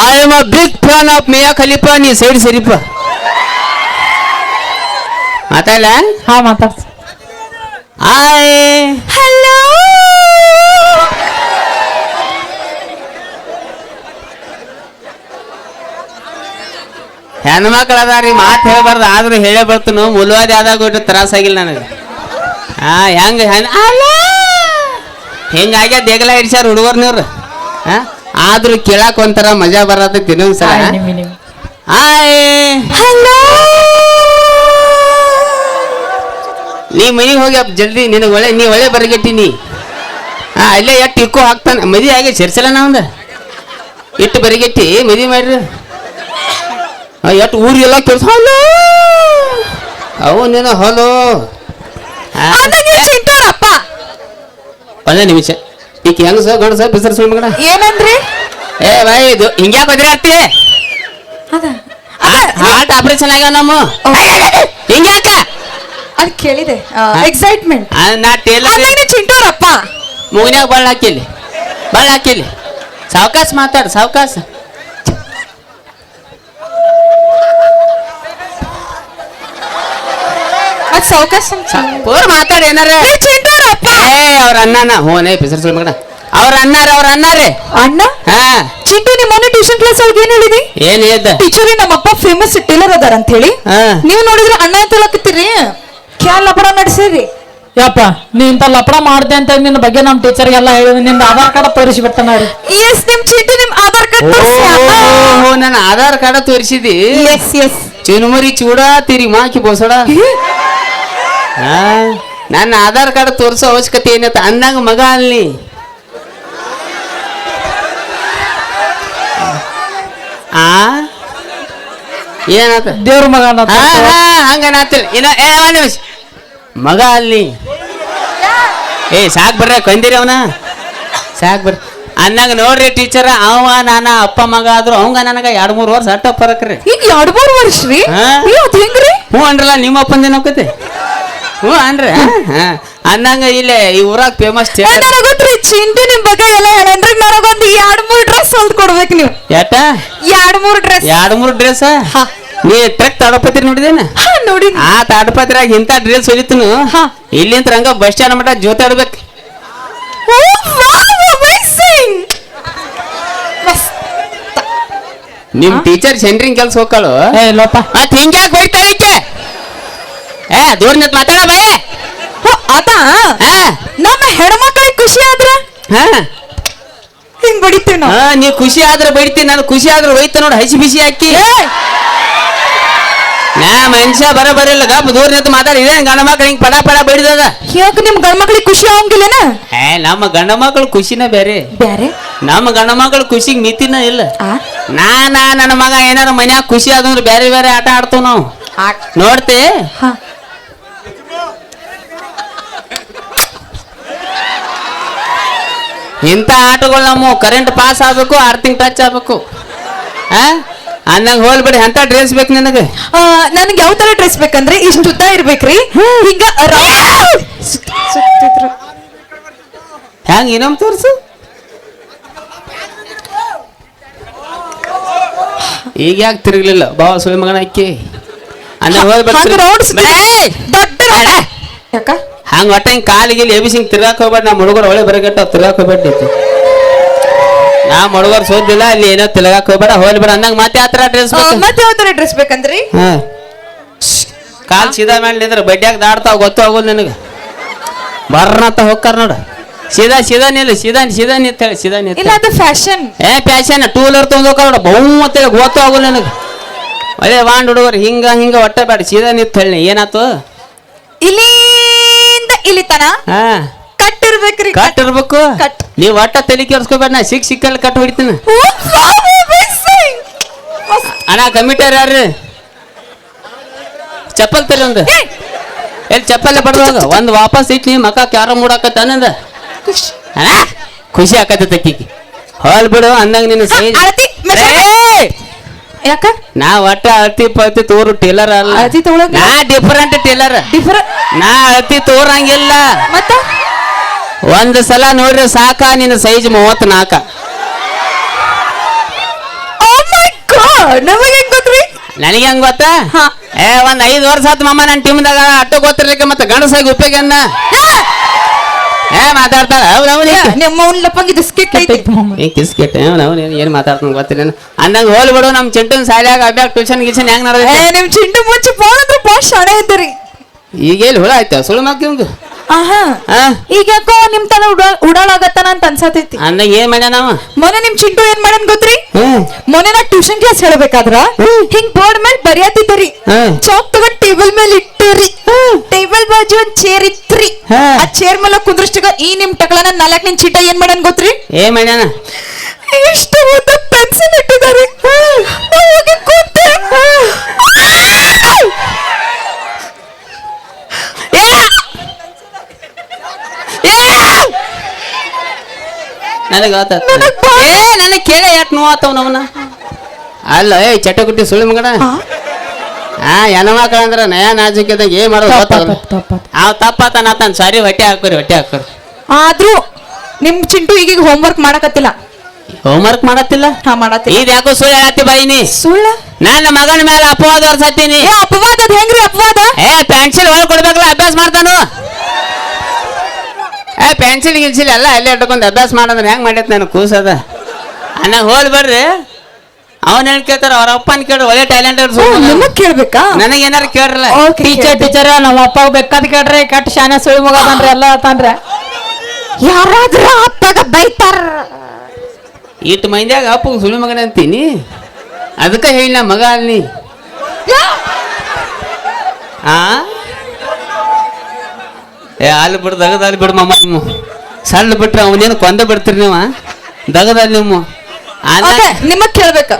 I am a big fan of Mia Khalifa ನೀ ಸೈಡ್ ಸರಿಪ ಮಾತಾಡ ಹಾ ಮಾತಾಡ್ತ ಐ ಹಲೋ ಹೆಣ್ಮಕ್ಳು ಅದಾರಿ ಮಾತು ಹೇಳ್ಬಾರ್ದು ಆದ್ರೂ ಹೇಳೇ ಬರ್ತನು ಮುಲ್ವಾದಿ ಆದಾಗ ಒಟ್ಟು ತ್ರಾಸಾಗಿಲ್ಲ ನನಗೆ. ಹಾ ಹೆಂಗ ಹೆಂಗ ಹಿಂಗಾಗ್ಯ ದೇಗಲ ಹಿಡ್ಸ್ಯಾರ ಹುಡುಗರ್ನವ್ರು? ಹಾ? ಆದ್ರೂ ಕೇಳಾಕ ಒಂಥರ ಮಜಾ ಬರತೈತಿ ಇನ್ನೊಂದ್ಸಲ ಹಾಯ್ ನೀ ಮನೆಗೆ ಹೋಗಿ ಅಪ್ಪ ಜಲ್ದಿ ನಿನಗೆ ಒಳ್ಳೆ ನೀ ಒಳ್ಳೆ ಬರಗೆಟ್ಟಿನಿ ಹಾ ಅಲ್ಲೇ ಎಟ್ಟು ಇಕ್ಕೋ ಹಾಕ್ತಾನೆ. ಮದಿ ಹಾಗೆ ಸೇರ್ಸಲ್ಲ ನಾವಂದ ಇಟ್ಟು ಬರಿಗೆಟ್ಟಿ? ಮದಿ ಮಾಡ್ರಿ. ಎಷ್ಟು ಎಟ್ಟು ಊರಿಗೆಲ್ಲ ಕೆಲಸ ಹಲೋ ಅವು ನೀನು ಹಲೋ ಒಂದೇ ನಿಮಿಷ. ಈಕೆ ಹೆಂಗಸ ಗಂಡಸ ಬಿಸರ್ ಸುಳ್ಳು ಮಗನ ಏನಂದ್ರಿ? ಏ ಬಾಯ್ ಇದು ಹಿಂಗ್ಯಾ ಬದ್ರಿ ಅತ್ತಿ? ಅದ. ಹಾರ್ಟ್ ಆಪರೇಷನ್ ಆಗ ನಮ್ಮ. ಹಿಂಗ್ಯಾಕ? ಅದ್ ಕೇಳಿದೆ. ಎಕ್ಸೈಟ್ಮೆಂಟ್ ನಾ ಟೇಲರ್ ಚಿಂಟೋರಪ್ಪ? ಮೂಗಿನ್ಯಾಗ ಬಳ್ಳ ಹಾಕಿಲಿ ಬಳ್ಳ ಹಾಕಿಲಿ ಸಾವಕಾಶ ಮಾತಾಡು ಸಾವಕಾಶ ಅದ್ ಸೌಕಸ್ ಪೂರ್ ಮಾತಾಡಿ ಏನಾರ. ಚಿಂಟೂರಪ್ಪ ಏ ಅವ್ರ ಅಣ್ಣನ. ಹ್ಞೂ ಪಿಸರ್ ಸುಳ್ಳು ಮಗನ. ಅವ್ರ ಅಣ್ಣಾರ ಅವ್ರ ಅಣ್ಣಾರೇ. ಅಣ್ಣ? ಹಾ. ಚಿಂಟು ನಿಮ್ಮ ಮೊನ್ನೆ ಟ್ಯೂಷನ್ ಕ್ಲಾಸ್ ಒಳಗೆ ಏನ್ ಹೇಳಿದಿ? ಏನ್ ಹೇಳ್ದ? ಟೀಚರ್ ನಮ್ಮಪ್ಪ ಫೇಮಸ್ ಟೇಲರ್ ಅದಾರ ಅಂತ ಹೇಳಿ ಹಾ. ನೀವು ನೋಡಿದ್ರೆ ಅಣ್ಣ ಅಂತ ಹೇಳಕತ್ತೀರಿ? ಕ್ಯಾಲ್ ಲಪಡ ನಡೆಸಿರಿ? ಯಪ್ಪ ನೀ ಇಂತ ಲಪಡ ಮಾಡ್ದೆ ಅಂತ ನಿನ್ನ ಬಗ್ಗೆ ನಮ್ಮ ಟೀಚರ್ಗೆಲ್ಲ ಹೇಳಿದ್ರು. ನಿಮ್ದು ಆಧಾರ್ ಕಾರ್ಡ್ ತೋರಿಸಿ ಬಿಡ್ತಾನ ಅವ್ರು ಎಸ್ ನಿಮ್ ಚಿಂಟು ನಿಮ್ ಆಧಾರ್ ಕಾರ್ಡ್ ಓ ನನ್ನ ಆಧಾರ್ ಕಾರ್ಡ್ ತೋರಿಸಿದಿ? ಎಸ್ ಎಸ್ ಚುನುಮುರಿ ಚೂಡ ತಿರಿ ಮಾಕಿ ಬೋಸಡ? ಹಾ. ನನ್ನ ಆಧಾರ್ ಕಾರ್ಡ್ ತೋರಿಸೋ ಅವಶ್ಯಕತೆ ಏನತ್ತ ಅಂದಂಗ ಮಗ ಅಲ್ಲಿ. ಆ? ಏನಂತ? ದೇವ್ರ ಮಗ ಹಂಗ ಇನ್ನ ಏ ನಿಮಿಷ. ಮಗ ಅಲ್ಲಿ. ಏ ಸಾಕ್ ಬರ್ರ ಕಂದಿರಿ ಅವನ. ಸಾಕ್ ಬರ್ರಿ ಅನ್ನಂಗ ನೋಡ್ರಿ ಟೀಚರ್ ಅವ ನಾನ ಅಪ್ಪ ಮಗ ಆದ್ರು ಅವಂಗ ನನಗ ಎರಡ್ ಮೂರು ವರ್ಷ ಅಟ್ಟ ಪರಕ್ರಿ ಈಗ ಎರಡ್ ಮೂರ್ ವರ್ಷ ರೀ? ಹ್ಞೂ ಅನ್ರಲ್ಲ ನಿಮ್ಮ ಅಪ್ಪಂದೇನ ಹೋಗತ್ತೆ ಹ್ಞೂ ಅನ್ರಿ. ಹಾ ಅನ್ನಂಗ ಇಲ್ಲೇ ಈ ಊರಾಗ ಫೇಮಸ್ ನನಗ್ ಗೊತ್ತ್ರಿ ಚಿಂಟು ನಿಮ್ ಬಗ್ಗೆ ಎಲ್ಲ ಹೇಳಂದ್ರೆ ನನಗೊಂದು ಎರಡ್ ಮೂರ್ ಡ್ರೆಸ್ ಹೊಲ್ದ್ ಕೊಡ್ಬೇಕು ನೀವು. ಯಾಟ? ಎರಡ್ ಮೂರ್ ಡ್ರೆಸ್ ಎರಡ್ ಮೂರು ಡ್ರೆಸ್ ಹಾ. ನೀ ಟ್ರಕ್ ತಾಡಪತ್ರಿ ನೋಡಿದೇನ? ಹಾ ನೋಡಿ ಆ ತಾಡಪತ್ರಿಯಾಗ ಇಂಥ ಡ್ರೆಸ್ ಹೊಲಿತನು ಹಾ. ಇಲ್ಲಿಂತ ರಂಗ ಬಸ್ ಸ್ಟ್ಯಾಂಡ್ ಮಟ್ಟ ಜೋತಾಡ್ಬೇಕು ನಿಮ್ ಟೀಚರ್ ಸೆಂಟ್ರಿಂಗ್ ಕೆಲ್ಸ ಹೋಗ್ಕಳು? ಲೋಪ. ಮತ್ ಹಿಂಗ್ಯಾಕ್ ಈಕೆ ಏ ದೂರ ನಿಂತ ಮಾತಾಡ ಬೇ. ಅದ ನಮ್ಮ ಹೆಣ್ಮಕ್ಳಿಗೆ ಖುಷಿ ಆದ್ರ? ಹಾ. ಹಿಂಗ್ ಬಡಿತೀವಿ ನಾವು. ಹಾ ನೀ ಖುಷಿ ಆದ್ರೆ ಬೈತಿ ನಾನು ಖುಷಿ ಆದ್ರೆ ಹೋಯ್ತ ನೋಡಿ ಹಸಿ ಬಿಸಿ ಹಾಕಿ. ನಾ ಮನುಷ್ಯ ಬರ ಬರಿಲ್ಲ ಗಪ್ ದೂರ ನಿಂತು ಮಾತಾಡಿ ಗಂಡ ಮಕ್ಳು ಹಿಂಗ್ ಪಡ ಪಡ ಬಡಿದದ. ಯಾಕೆ ನಿಮ್ ಗಂಡ ಮಕ್ಳಿಗೆ ಖುಷಿ ಆಗಂಗಿಲ್ಲನ? ಏ ನಮ್ಮ ಗಂಡ ಮಕ್ಳು ಖುಷಿನ ಬೇರೆ. ಬ್ಯಾರೆ ನಮ್ಮ ಗಂಡ ಮಕ್ಳು ಖುಷಿಗೆ ಮಿತಿನ ಇಲ್ಲ. ಆ? ನಾ ನಾ ನನ್ನ ಮಗ ಏನಾರ ಮನ್ಯಾಗ ಖುಷಿ ಆದಂದ್ರೆ ಬೇರೆ ಬೇರೆ ಆಟ ಆಡ್ತೇವ್ ನಾವು. ನೋಡ್ತಿ? ಹಾ. ಇಂಥ ಆಟಗಳು ನಮ್ಮ ಕರೆಂಟ್ ಪಾಸ್ ಆಗ್ಬೇಕು ಆರ್ತಿಂಗ್ ಟಚ್ ಆಗ್ಬೇಕು. ಆ? ಅಂದಂಗ ಹೋಲ್ಬಿಡಿ ಅಂತ ಡ್ರೆಸ್ ಬೇಕು ನಿನಗೆ? ನನಗೆ ಯಾವ ತರ ಡ್ರೆಸ್ ಬೇಕಂದ್ರೆ ಇಷ್ಟು ಉದ್ದ ಇರ್ಬೇಕ್ರಿ. ಹಿಂಗ. ಹೆಂಗ್ ಇನ್ನೊಮ್ಮೆ ತೋರ್ಸು? ಈಗ ಯಾಕೆ ತಿರುಗಲಿಲ್ಲ? ಬಾ ಸುಳಿ ಮಗನ ಅಕ್ಕಿ ಅಂದ್ರೆ ಹೋಗ್ಬೇಕು ದೊಡ್ಡ. ಯಾಕ? ಹಂಗ ಒಟ್ಟ ಹಿಂಗ್ ಕಾಲಿಗೆ ಎಬಿಸಿ ಹಿಂಗೆ ತಿರ್ಗಾಕ್ ಹೋಗ್ಬೇಡ. ನಮ್ಮ ಹುಡುಗರು ಒಳ್ಳೆ ಬರಗಟ್ಟ ತಿರ್ಗಾಕ್ ಹೋಗ್ಬೇಡ ಐತಿ ನಾ ಹುಡುಗರು ಸೋದಿಲ್ಲ ಅಲ್ಲಿ ಏನೋ ತಿರ್ಗಾಕ್ ಹೋಗ್ಬೇಡ ಹೋಗ್ಬೇಡ ಅಂದಂಗ ಮತ್ತೆ ಆತರ ಡ್ರೆಸ್ ಮತ್ತೆ ಯಾವ ಡ್ರೆಸ್ ಬೇಕಂದ್ರಿ? ಹಾಂ. ಕಾಲ್ ಸೀದಾ ಮೇಲೆ ನಿಂದ್ರೆ ಬಡ್ಡ್ಯಾಗ ದಾಡ್ತಾವ ಗೊತ್ತು ಆಗೋದು ನಿನಗೆ. ಬರ್ನತ್ತ ಹೋಗ್ತಾರ ನೋಡು. ಸೀದಾ ಸೀದಾ ನಿಲ್ಲ ಸೀದಾ ಸೀದಾ ನಿಂತ ಹೇಳಿ ಸೀದಾ ನಿಂತ ಇಲ್ಲ ಅದು ಫ್ಯಾಷನ್ ಏ ಫ್ಯಾಷನ್ ಟೂ ವೀಲರ್ ತೊಗೊಂಡ್ ಹೋಗ್ತಾರ ನೋಡು. ಬೌ ಅಂತೇಳಿ ಗೊತ್ತು ಆಗೋದು ನಿನಗೆ. ಒಳ್ಳೆ ವಾಂಡ್ ಹುಡುಗರು ಹಿಂಗ ಹಿಂಗ ಒಟ್ಟ ಬೇಡ ಸೀದಾ ನಿಂತ ಹೇಳಿ ಏನಾತು? ಇಲ್ಲಿಂದ ಇಲ್ಲಿ ತನ ಹಾ. ಕಟ್ ಇರ್ಬೇಕ್ರಿ ಕಟ್. ಇರ್ಬೇಕು ಕಟ್. ನೀವ್ ಒಟ್ಟ ತಲೆ ಕೆರ್ಸ್ಕೊಬೇಡ ನಾ ಸಿಕ್ ಸಿಕ್ಕಲ್ಲಿ ಕಟ್ ಹೊಡಿತೀನಿ. ಓ, ಸ್ವಾಮಿ, ಬಿಸಿ. ಮಸ್ತ್. ಅಣ್ಣ ಕಮಿಟರ್ ಯಾರು ಚಪ್ಪಲ್ ತಲೆ ಒಂದು. ಏ, ಎಲ್ಲಿ ಚಪ್ಪಲ್ಲೇ ಬಡ್ದೋಗ ಒಂದು ವಾಪಸ್ ಇಟ್ಟು ನೀ ಮಕ್ಕ ಕ್ಯಾರ ಮೂಡಾಕತ್ತ ಅನ್ನಂದ. ಖುಷ್. ಅಣ್ಣ ಖುಷಿ ಆಕತ್ತ ತಕ್ಕಿಗೆ ಹೋಲ್ ಬಿಡು ಅಂದಂಗ ನಿನ್ನ ಸೈಜ್ ಅಳತಿ ಮೆಸೇಜ್. ಯಾಕ? ನಾ ಒಟ್ಟ ಅಳತಿ ಪಳತಿ ತೋರು ಟೇಲರ್ ಅಲ್ಲ. ಅಳತಿ? ನಾ ಡಿಫರೆಂಟ್ ಟೇಲರ್. ಡಿಫರೆಂಟ್ ನಾ ಅಳತಿ ತೋರಂಗಿಲ್ಲ. ಮತ್ತ? ಒಂದ್ ಸಲ ನೋಡ್ರಿ ಸಾಕ ನಿನ್ನ ಸೈಜ್ ಮೂವತ್ ನಾಲ್ಕ ಓ ಮೈ ಗಾಡ್ ನಮಗೆ ಹೆಂಗ್ ಗೊತ್ತ್ರಿ? ನನಗೆ ಹೆಂಗ್ ಗೊತ್ತಾ? ಹಾ. ಏ ಒಂದ್ ಐದ್ ವರ್ಷ ಆತ್ ಮಮ್ಮ ನನ್ನ ಟೀಮ್ದಾಗ ಅಟ್ಟು ಗೊತ್ತಿರ್ಲಿಕ್ಕೆ ಮತ್ತೆ ಗಂಡಸಾಗಿ ಉಪಯೋಗ ಏ ಮಾತಾಡ್ತಾರ ಹೌದೌದು ನಿಮ್ಮ ಅವ್ನ ಲಪ್ಪಂಗಿದ್ದು ಸ್ಕಿಟ್ ಐತಿ. ಏನ್ ಕಿಸ್ಕೆಟ್ ಅವ್ನು ಏನ್ ಮಾತಾಡ್ತಾನ ಗೊತ್ತಿಲ್ಲ ಅಂದಂಗ ಹೋಲ್ ಬಿಡು ನಮ್ ಚಿಂಟನ್ ಶಾಲ್ಯಾಗ ಅಭ್ಯಾಸ ಟ್ಯೂಷನ್ ಗಿಷನ್ ಹೆಂಗ್ ಏ ನಡೆದೈತಿ ನಿಮ್ ಚಿಂಟು ಮುಂಚೆ ಫೋನ್ ಅಂದ್ರೆ ಬಾಳ ಶಾಣೆ ಇದ್ದೀರಿ ಈಗ ಎಲ್ಲಿ ಹುಳ ಆಯ್ತಾ? ಸುಳ್ಳು ಇವಂದು ಆಹಾ. ಆ? ಈಗ ಯಾಕೋ ನಿಮ್ ತನ ಉಡ ಉಡಾಳಾಗತ್ತಾನ ಅಂತ ಅನ್ಸತೈತಿ. ಅನ್ನ ಏನ್ ಮಾಡ್ಯಾನ ಅವ? ಮೊನ್ನೆ ನಿಮ್ ಚಿಂಟು ಏನ್ ಮಾಡನ್ ಗೊತ್ತ್ರಿ? ಹ್ಮ್ ಮೊನ್ನೆ ನಾ ಟ್ಯೂಷನ್ ಕ್ಲಾಸ್ ಹೇಳ್ಬೇಕಾದ್ರ ಹಿಂಗ್ ಬೋರ್ಡ್ ಮೇಲೆ ಬರೆಯತ್ತಿದ್ದರಿ ಹ್ಮ್. ಚಾಕ್ ತಗೊಂಡ್ ಟೇಬಲ್ ಮೇಲೆ ಇಟ್ಟಿರಿ ಟೇಬಲ್ ಬಾಜು ಒಂದ್ ಚೇರ್ ಇತ್ರಿ. ಹಾ. ಆ ಚೇರ್ ಮೇಲೆ ಕುಂದ್ರಷ್ಟಿಗ ಈ ನಿಮ್ ಟಕಳನ ನಾಲ್ಕ್ ನಿಮ್ ಚೀಟ ಏನ್ ಮಾಡನ್ ಗೊತ್ತ್ರಿ? ಏನ್ ಮಾಡ್ಯಾನ? ಇಷ್ಟು ಪೆನ್ಸಿಲ್ ಇಟ್ಟಿದ್ದಾರೆ ನಾ ಹೋಗಿ ಕೂತೆ ಏ! ಏ! ನನಗ ಆತ ಏ ನನಗೆ ಕೇಳಿ ಯಾಕೆ ನೋವು ಆತವ ನಮ್ಮನ್ನ ಅಲ್ಲ ಏ ಚಟಗುಟ್ಟಿ ಸುಳ್ಳು ಮಗನ? ಆ? ಹಾ ಹೆಣ್ಣ ಅಂದ್ರೆ ನಯ ನಾಜುಕಿದಾಗ ಏನ್ ಮಾಡೋದು ಗೊತ್ತಾಗಲ್ಲ. ಅವ್ ತಪ್ಪಾತ ನಾತನ್ ಸಾರಿ ಹೊಟ್ಟೆ ಹಾಕೋರಿ ಹೊಟ್ಟೆ ಹಾಕೋರಿ ಆದ್ರೂ ನಿಮ್ ಚಿಂಟು ಈಗೀಗ ಹೋಮ್ವರ್ಕ್ ಮಾಡಕತ್ತಿಲ್ಲ. ಹೋಮ್ವರ್ಕ್ ಮಾಡತ್ತಿಲ್ಲ? ಹಾ ಮಾಡತ್ತೆ ಇದ್ ಯಾಕೋ ಸುಳ್ಳು ಹೇಳತ್ತಿ ಬಾಯಿನಿ ಸುಳ್ಳ? ನನ್ನ ಮಗನ ಮೇಲೆ ಅಪವಾದ ಹೊರ್ಸತ್ತೀನಿ. ಏ ಅಪವಾದ ಅದ್ ಹೆಂಗ್ರಿ ಅಪವಾದ? ಏ ಪೆನ್ಸಿಲ್ ಒಳಗೆ ಕೊಡ್ಬೇಕಲ್ಲ ಅಭ್ಯಾಸ ಮಾಡ್ತಾನು ಏ ಪೆನ್ಸಿಲ್ ಗಿನ್ಸಿಲ್ ಎಲ್ಲ ಅಲ್ಲೇ ಇಟ್ಕೊಂಡು ಅಭ್ಯಾಸ ಮಾಡಂದ್ರೆ ಹೆಂಗೆ ಮಾಡೈತೆ ನನಗೆ ಕೂಸದ? ಅನ್ನ ಹೋಲ್ ಬರ್ರಿ. ಅವನ್ ಹೇಳಿ ಕೇಳ್ತಾರ ಅವ್ರ ಅಪ್ಪನ ಕೇಳ್ರಿ ಒಳ್ಳೆ ಟ್ಯಾಲೆಂಟ್ ನಿಮಗ್ ಕೇಳ್ಬೇಕಾ? ನನಗೆ ಏನಾರ ಕೇಳ್ರಲ್ಲ. ಟೀಚರ್. ಟೀಚರ್ ನಮ್ಮ ಅಪ್ಪ ಬೇಕಾದ ಕೇಳ್ರಿ ಕಟ್ ಶಾನೆ ಸುಳಿ ಮಗ ಬಂದ್ರೆ ಎಲ್ಲ ತಂದ್ರೆ. ಯಾರಾದ್ರೂ ಅಪ್ಪಗ ಬೈತಾರ. ಇಟ್ಟು ಮೈಂದಾಗ ಅಪ್ಪಗೆ ಸುಳಿ ಮಗನ ಅಂತೀನಿ. ಅದಕ್ಕೆ ಹೇಳಿ ನಾ ಮಗ ಅಲ್ಲಿ ಆ? ಏ ಅಲ್ಲಿ ಬಿಡು ದಗದಲ್ಲಿ ಬಿಡು ಮಮ್ಮ ನಿಮ್ಮ. ಸಣ್ಣ ಬಿಟ್ರೆ ಅವನೇನು ಕೊಂದ ಬಿಡ್ತೀರಿ ನೀವು ದಗದಲ್ಲಿ ನಿಮ್ಮ. ನಿಮ್ಮ ನಿಮಗ್ ಕೇಳ್ಬೇಕ.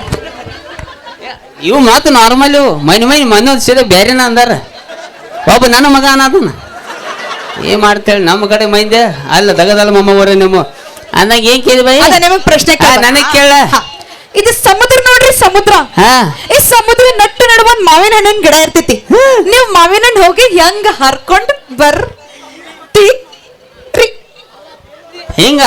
ಇವು ಮಾತು ನಾರ್ಮಲ್ ಇವು. ಮೈನ್ ಮೈನ್ ಮನೋದ್ ಸೀದಾ ಬೇರೆನ ಅಂದಾರ. ಒಬ್ಬ ನನ್ನ ಮಗ ಅನ್ನೋದನ್ನ ಏನ್ ಮಾಡ್ತೇಳಿ ನಮ್ಮ ಕಡೆ ಮೈಂದೆ? ಅಲ್ಲ ದಗದಲ್ಲ ಮಮ್ಮ ಊರ ನಿಮ್ಮ. ಅಂದಾಗ ಏನ್ ಕೇಳಿ ಬೈ ಅದ ಪ್ರಶ್ನೆ ನನಗೆ ಕೇಳ. ಇದು ಸಮುದ್ರ ನೋಡ್ರಿ ಸಮುದ್ರ. ಹಾ. ಈ ಸಮುದ್ರ ನಟ್ಟು ನಡುವ ಮಾವಿನ ಹಣ್ಣಿನ ಗಿಡ ಇರ್ತೈತಿ. ನೀವು ಮಾವಿನ ಹಣ್ಣು ಹೋಗಿ ಹೆಂಗ ಹರ್ಕೊಂಡು ಬರ್ತಿ ಹಿಂಗ?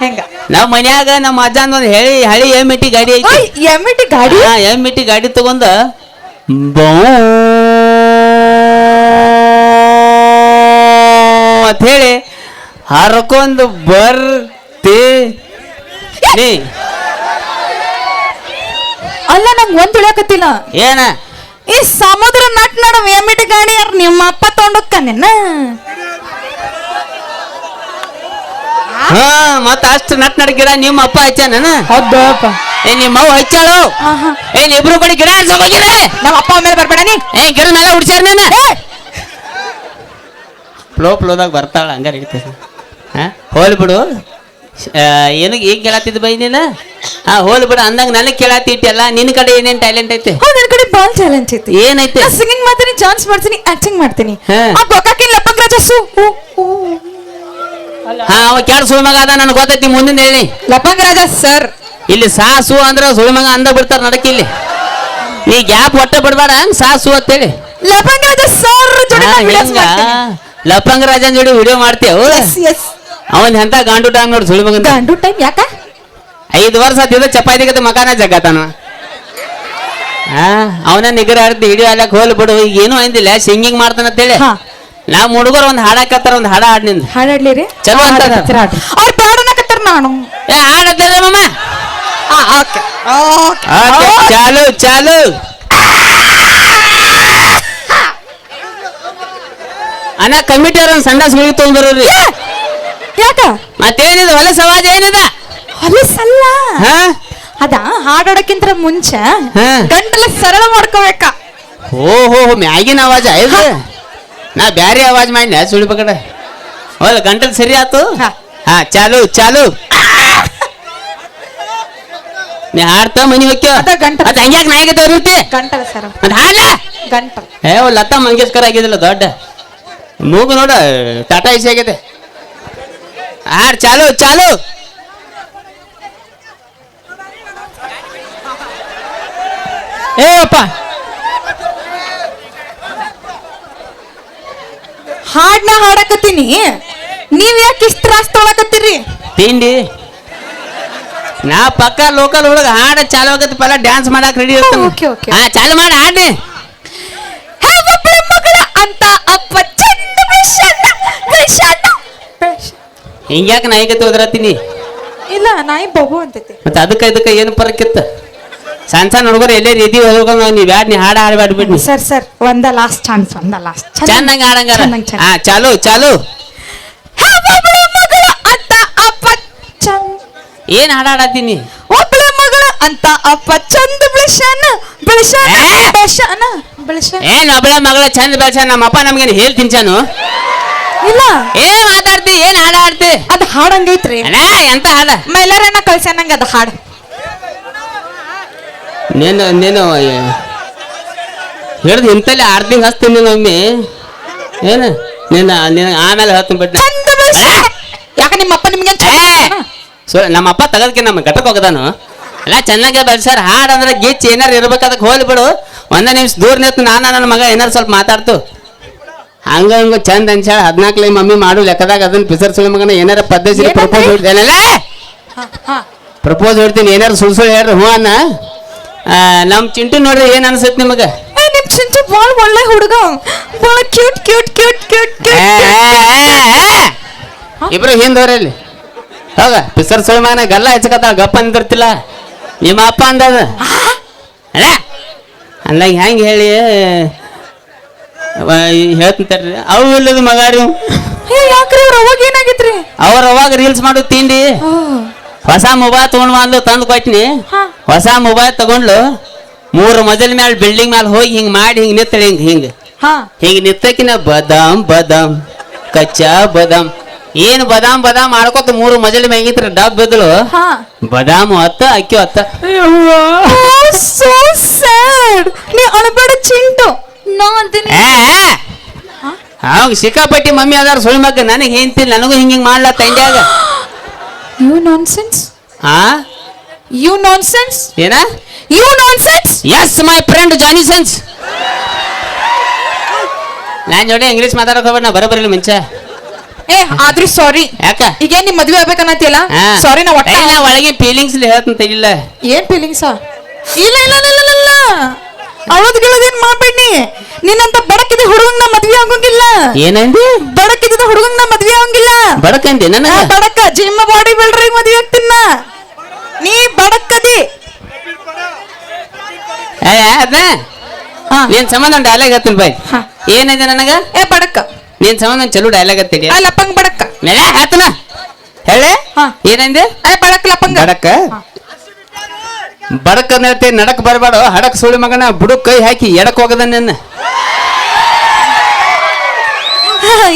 ಹೆಂಗ? ನಾವ್ ಮನ್ಯಾಗ ನಮ್ಮ ಅಜ್ಜನ್ ಒಂದು ಹೇಳಿ ಹಳಿ ಎಮ್ಮಿಟಿ ಗಾಡಿ ಐತಿ. ಎಮ್ಮಿಟಿ ಗಾಡಿ? ಎಂ ಎಮ್ಮಿಟಿ ಗಾಡಿ ತಗೊಂಡ ಬೌ ಅಂತ ಹೇಳಿ ಹರ್ಕೊಂಡು ಬರ್ತಿ. ನೀ. ಅಲ್ಲ ನಂಗ್ ಒಂದ್ ಉಳ್ಯಾಕತ್ತಿಲ್ಲ ಏನ? ಈ ಸಮುದ್ರ ನಟ್ ನಡುವ ಎಮ್ಮಿಟಿ ಗಾಡಿ ಯಾರು ನಿಮ್ಮ ಅಪ್ಪ ತಗೊಂಡೋಗ್ತಾನೆನ್ನ ಹಾ ಮತ್ತ ಅಷ್ಟು ನಟ್ ನಡ್ ಗಿಡ ನಿಮ್ಮ ಅಪ್ಪ ಹಚ್ಚಾನ ಹೌದಪ್ಪ. ಏ ನಿಮ್ಮ ಅವ್ವ ಹಚ್ಚಾಳು ಏ ಏನ್ ಇಬ್ರು ಕಡೆ ಗಿಡ ಹಚ್ಚಕ್ ನಮ್ಮ ಅಪ್ಪ ಮೇಲೆ ಬರ್ಬೇಡ ನೀ. ಏ ಗಿಡ ಮೇಲೆ ಹುಡ್ಸ್ಯಾರ ನೀನ. ಫ್ಲೋ ಫ್ಲೋದಾಗ ಬರ್ತಾಳ ಹಂಗಾರ ಇರ್ತೈತಿ ಹಾ ಹೋಲ್ ಬಿಡು. ಏನು ಈಗ ಕೇಳತ್ತಿದ್ ಬೈ ನೀನ? ಹಾ ಹೋಲ್ ಬಿಡು ಅಂದಂಗ ನನಗ್ ಕೇಳತ್ತಿಟ್ಟಲ್ಲ ನಿನ್ ಕಡೆ ಏನೇನ್ ಟ್ಯಾಲೆಂಟ್ ಐತೆ? ಹೌದು ನನ್ನ ಕಡೆ ಬಾಲ್ ಚಾಲೆಂಜ್ ಐತಿ. ಏನೈತೆ? ನಾ ಸಿಂಗಿಂಗ್ ಮಾಡ್ತೀನಿ ಚಾನ್ಸ್ ಮಾಡ್ತೀನಿ ಆಕ್ಟಿಂಗ್ ಮಾಡ್ತೀನಿ. ಹಾ. ಆ ಗೊಕ್ಕಾಕಿ ಲಪ್ಪಂಗ್ ರಾಜಸ್ಸು ಹಾ ಅವ ಕೆಳ ಸುಳ್ಮಗ ಮಗ ಅದ ನನಗೆ ಗೊತ್ತೈತಿ ಮುಂದಿನ ಹೇಳಿ. ಲಪಂಗ ರಾಜ ಸರ್. ಇಲ್ಲಿ ಸಾಸು ಅಂದ್ರ ಸುಳ್ಮಗ ಮಗ ಅಂದ ಬಿಡ್ತಾರ ನಡಕ ಇಲ್ಲಿ. ನೀ ಗ್ಯಾಪ್ ಒಟ್ಟ ಬಿಡ್ಬೇಡ ಹಂಗ್ ಸಾಸು ಅಂತೇಳಿ ಲಪಂಗ ರಾಜ ಸರ್ ಜೋಡಿ ಹಾ, ನಾ videos ಹಿಂಗ ಮಾಡ್ತೀನಿ. ಲಪ್ಪಂಗ ರಾಜನ್ ಜೋಡಿ ವಿಡಿಯೋ ಮಾಡ್ತೇವ Yes, yes. ಅವನ್ ಎಂತ ಗಾಂಡು ಟೈಮ್ ನೋಡಿ ಸುಳ್ಳು ಮಗಂದ. ಗಂಡು ಟೈಮ್ ಯಾಕ? ಐದು ವರ್ಷ ಹತ್ತಿದ ಚಪಾತಿ ಗತ ಮಕಾನ ಜಗ್ಗತಾನ. ಹಾ ಅವನ ನಿಗ್ರಹ ಹಿಡಿಯೋ ಅಲ್ಲಕ್ ಹೋಲ್ ಬಿಡು ಈಗ ಏನು ಅಂದಿಲ್ಲ ಸಿಂಗಿಂಗ್ ಮಾಡ್ತಾನೆ ಅಂತೇಳಿ ಹಾ. ನಾ ಹುಡುಗರು ಒಂದು ಹಾಡಾಕತ್ತಾರ ಒಂದು ಹಾಡ ಹಾಡ್ನಿಂದ. ಹಾಡಾಡ್ಲಿ ರೀ? ಚಲೋ ಅಂತ ಅವ್ರು ಬೇಡನಕತ್ತಾರ ನಾನು. ಏ ಹಾಡತ್ತಲ್ಲ ಮಮ್ಮ ಓಕೆ. ಓಕೆ. ಚಾಲು ಚಾಲು. ಅಣ್ಣ ಕಮಿಟಿ ಅವ್ರ ಸಂಡ ಸುಳಿ ತೊಗೊಂಡ್ಬರ್ರಿ. ಯಾಕ? ಮತ್ತೇನಿದೆ ಹೊಲ ಸವಾಜ ಏನಿದೆ? ಹೊಲಸಲ್ಲ. ಹಾ? ಅದ ಹಾಡೋಡಕ್ಕಿಂತ ಮುಂಚೆ. ಗಂಟಲ ಸರಳ ಮಾಡ್ಕೋಬೇಕ. ಓ ಹೋ ಹೋ ಮ್ಯಾಗಿನ ಆವಾಜ ಇದು ನಾ ಬ್ಯಾರಿ ಆವಾಜ್ ಮಾಡಿನ ಸುಳಿ ಬಗಡ ಹೊಲ ಗಂಟಲ್ ಸರಿ ಆತು? ಹಾ. ಚಾಲು ಚಾಲು. ನೀ ಹಾಡ್ತಾ ಮನಿ ಹೋಗ್ಯ ಅದ ಗಂಟಲು. ಅದ ಹಂಗ್ಯಾಕ ನಾಯಿಗೆ ತೋರಿತಿ ಗಂಟಲ ಸರ್. ಮತ್ ಹಾಲ ಗಂಟಲ. ಏ ಲತಾ ಮಂಗೇಶ್ಕರ್ ಆಗಿದಿಲ್ಲ ದೊಡ್ಡ. ಮೂಗು ನೋಡ ಟಾಟಾ ಇಸಿ ಆಗಿದೆ ಹಾಡ್ ಚಾಲು ಚಾಲು. ಏ ಅಪ್ಪ. ಹಾಡ್ನ ಹಾಡಕತ್ತೀನಿ. ನೀವ್ ಯಾಕೆ ಇಷ್ಟ ತ್ರಾಸ್ ತೊಳಕತ್ತೀರಿ? ತಿಂಡಿ. ನಾ ಪಕ್ಕ ಲೋಕಲ್ ಹುಡುಗ ಹಾಡ ಚಾಲು ಆಗತ್ತೆ ಪಲ್ಲ ಡ್ಯಾನ್ಸ್ ಮಾಡಕ್ ರೆಡಿ ಓಕೆ. ಹಾ ಚಾಲು ಮಾಡಿ ಹಾಡಿ ಹೇ ಒಬ್ಬಳ ಮಗಳ ಅಂತ ಅಪ್ಪ ಚಂದ ಹಿಂಗ್ಯಾಕ ನಾಯಿಗೆ ಹೋದ್ರತ್ತೀನಿ ಇಲ್ಲ ನಾಯಿ ಬಬು ಅಂತೈತಿ. ಮತ್ತೆ ಅದಕ್ಕೆ ಇದಕ್ಕೆ ಏನು ಪರಕ್ಕಿತ್ತ ಸಣ್ಣ ಸಣ್ಣ ಹುಡುಗರು ಎಲ್ಲೇ ರೀತಿ ಹೋದ್ಕೊಂಡು ನೀವ್ ಯಾಡ್ ನೀ ಹಾಡ ಹಾಡ್ಬೇಡ ಬಿಡ್ನಿ ಸರ್ ಸರ್. ಒಂದ ಲಾಸ್ಟ್ ಚಾನ್ಸ್ ಒಂದ ಲಾಸ್ಟ್ ಚೆನ್ನಾಗಿ ಹಾಡಂಗಾರ. ಚೆನ್ನಾಗ್, ಚೆನ್ನಾಗ್. ಹಾ ಚಾಲು ಚಾಲು. ಒಬ್ಬಳ ಮಗಳ ಅಂತ ಅಪ್ಪ ಚಂದ ಏನ್ ಹಾಡ ಹಾಡತ್ತೀನಿ ಒಬ್ಬಳ ಮಗಳ ಅಂತ ಅಪ್ಪ ಚಂದ ಬೆಳೆಸಾನ ಬೆಳೆಸಾನ ಏ? ಬೆಳ್ಸಣ್ಣ ಬೆಳ್ಸಣ್ಣ ಏನ್ ಒಬ್ಬಳ ಮಗಳ ಚಂದ ಬೆಳ್ಸ ನಮ್ಮಪ್ಪ ನಮ್ಗೇನು ಹೇಳ್ ತಿನ್ಸಾನು ಇಲ್ಲ. ಏನ್ ಮಾತಾಡ್ತಿ ಏನ್ ಹಾಡ ಹಾಡ್ತಿ? ಅದ್ ಹಾಡಂಗೈತ್ರಿ. ಅಣ್ಣ ಎಂತ ಹಾಡ? ಮೈಲಾರನ್ನ ಕಳ್ಸ್ಯಾನಂಗ ಅದ ಹಾಡು. ನೀನು ನೀನು ಹೇಳ್ದು ಇಂತಲ್ಲಿ ತಿಂಗ್ ಹಚ್ತೀನಿ ನೀನು ಒಮ್ಮೆ. ಏನು? ನೀನು ನಿನ್ನ ಆಮೇಲೆ ಹೇಳ್ತೀನಿ ಬಿಟ್ಟು ಯಾಕೆ ನಿಮ್ಮಪ್ಪ ನಿಮ್ಗೆ ಸೊ ನಮ್ಮಪ್ಪ ತಗದಕ್ಕೆ ನಮ್ಮ ಘಟಕ ಹೋಗದಾನು. ಅಲ್ಲ ಚೆನ್ನಾಗಿ ಸರ್. ಹಾಡು ಅಂದ್ರೆ ಗಿಚ್ ಏನಾರು ಇರ್ಬೇಕು ಅದಕ್ಕೆ ಹೋಲಿ ಬಿಡು. ಒಂದೇ ನಿಮಿಷ ದೂರ ನಿಂತು ನಾನು ನನ್ನ ಮಗ ಏನಾರು ಸ್ವಲ್ಪ ಮಾತಾಡ್ತು. ಹಂಗ ಹಂಗ ಚಂದ ಅನ್ಸಾಳ ಲೈ ಮಮ್ಮಿ ಮಾಡು ಲೆಕ್ಕದಾಗ ಅದನ್ನ ಪಿಸರ್ ಸುಳಿ ಮಗನ ಏನಾರ ಪದ್ಧತಿ? ಪ್ರಪೋಸ್ ಹೊಡ್ತೇನಲ್ಲ ಪ್ರಪೋಸ್ ಏನಾರ ಏನಾರು ಸುಳ್ ಸುಳ್ಳು ಹೇಳ್ರಿ ಹ್ಞೂ ಅನ್ನ. ಆ, ನಮ್ ಚಿಂಟು ನೋಡ್ರಿ ಏನ್ ಅನ್ಸತ್ ನಿಮಗ? ನಿಮ್ ಚಿಂಟು ಬಾಳ್ ಒಳ್ಳೆ ಹುಡುಗ. ಬಾಳ ಕ್ಯೂಟ್ ಕ್ಯೂಟ್ ಕ್ಯೂಟ್ ಕ್ಯೂಟ್. ಇಬ್ರು ಹಿಂದವ್ರಲ್ಲಿ ಹೋಗ ಪಿಸರ್ ಸುಳಿ ಗಲ್ಲ ಹೆಚ್ಚಕತ್ತಾಳ ಗಪ್ಪ ಅಂದಿರ್ತಿಲ್ಲ. ನಿಮ್ಮ ಅಪ್ಪ ಅಂದದ. ಅಲ್ಲ ಅಂದಾಗ ಹೆಂಗೆ ಹೇಳಿ? ಹೇಳ್ತಂತಾರ್ರಿ ಅವು ಇಲ್ಲದ ಮಗಾರಿ. ಯಾಕ್ರಿ ಅವ್ರ ಅವಾಗ ಏನಾಗಿತ್ರಿ? ಅವ್ರ ಅವಾಗ ರೀಲ್ಸ್ ಮಾಡು ತಿಂಡಿ. ಹೊಸ ಮೊಬೈಲ್ ತಗೊಂಡ್ ಅಂದ್ಲು ತಂದು ಕೊಟ್ನಿ. ಹಾ. ಹೊಸ ಮೊಬೈಲ್ ತಗೊಂಡ್ಲು ಮೂರು ಮಜಲ್ ಮ್ಯಾಲ ಬಿಲ್ಡಿಂಗ್ ಮ್ಯಾಲ ಹೋಗಿ ಹಿಂಗ್ ಮಾಡಿ ಹಿಂಗ್ ನಿತ್ತಳಿ ಹಿಂಗ್ ಹಿಂಗ್. ಹಾ. ಹಿಂಗ್ ನಿತ್ತಕಿನ ಬದಾಮ್ ಬದಾಮ್ ಕಚ್ಚಾ ಬದಾಮ್. ಏನ್ ಬದಾಮ್ ಬದಾಮ್ ಮಾಡ್ಕೊತ ಮೂರು ಮಜಲ್ ಮ್ಯಾಗಿತ್ರ ಡಬ್ ಬಿದ್ಲು. ಹಾ. ಬದಾಮ್ ಹತ್ತ ಅಕ್ಕಿ ಹತ್ತ. ಸೋ ಸ್ಯಾಡ್ ನೀ ಅಳಬೇಡ ಚಿಂಟು. ಅವಾಗ ಸಿಕ್ಕಾಪಟ್ಟಿ ಮಮ್ಮಿ ಅದಾರ ಸುಳ್ಳು ಮಗ ನನಗೆ ಹೆಂತಿಲ್ಲ ನನಗೂ ಹಿಂಗೆ ಹಿಂಗ್ ಮಾಡ್ಲಾ ತಂಡ್ಯಾಗ ಯು ನಾನ್ಸೆನ್ಸ್ ಆ? ಯು ನಾನ್ಸೆನ್ಸ್ ಏನ? You nonsense yes my friend Johnny sense ನಾನ್ ಜೋಡಿ ಇಂಗ್ಲೀಷ್ ಮಾತಾಡಕ್ ಹೋಗ್ಬೇಡ ನಾ ಬರಬರಿಲ್ಲ ಮುಂಚೆ. ಏ ಆದ್ರೂ ಸಾರಿ ಯಾಕ? ಈಗೇನ್ ನಿಮ್ ಮದ್ವೆ ಆಗ್ಬೇಕನ್ನತಿಯಲ್ಲ ಹಾ. ಸಾರಿ ನಾ ಒಟ್ಟ ಒಳಗೆ ಫೀಲಿಂಗ್ಸ್ ಹೇಳ್ತಂತ ಇಲ್ಲ ಏನ್ ಫೀಲಿಂಗ್ಸ್ ಇಲ್ಲ ಇಲ್ಲ ಇಲ್ಲ ಇಲ್ಲ ಇಲ್ಲ. ಅವಳದ್ ಗಿಳದೇನ್ ಮಾಡ್ಬೇಡಿ ನಿನ್ನಂತ ಬಡಕಿದ ಹುಡುಗನ ಮದ್ವೆ ಆಗೋಂಗಿಲ್ಲ. ಏನಂದಿ? ಬಡಕಿದ ಹುಡುಗನ ಮದ್ವೆ ಆಗೋಂಗಿಲ್ಲ. ಬಡಕಂದಿ ನನ್ನ ಬಡಕ ಜಿಮ್ ಬಾಡಿ ಬಿಲ್ಡರ್ ಮದ್ವೆ ಆಗ್ತೀನ ನೀ ಬಡಕದಿ. ನೀನ್ ಸಂಬಂಧ ಡೈಲಾಗ್ ಹತ್ತಿನ ಬಾಯ್. ಏನಿದೆ ನನಗ? ಏ ಬಡಕ. ನೀನ್ ಸಂಬಂಧ ಚಲೋ ಡೈಲಾಗ್ ಹತ್ತಿಡಿ ಅಲ್ಲಪ್ಪಂಗ್ ಬಡಕ. ಮೇಲೆ ಹೇಳೆ. ಏನಂದೆ? ಏ ಬಡಕ್ ಲಪಂಗ. ಬಡಕ? ಬಡಕ್ ಅಂದ್ರೆ ನಡಕ್ ಬರಬೇಡ. ಹಡಕ್ ಸುಳಿ ಮಗನ ಬುಡಕ್ ಕೈ ಹಾಕಿ ಎಡಕ್ ಹೋಗದ ನಿನ್ನ.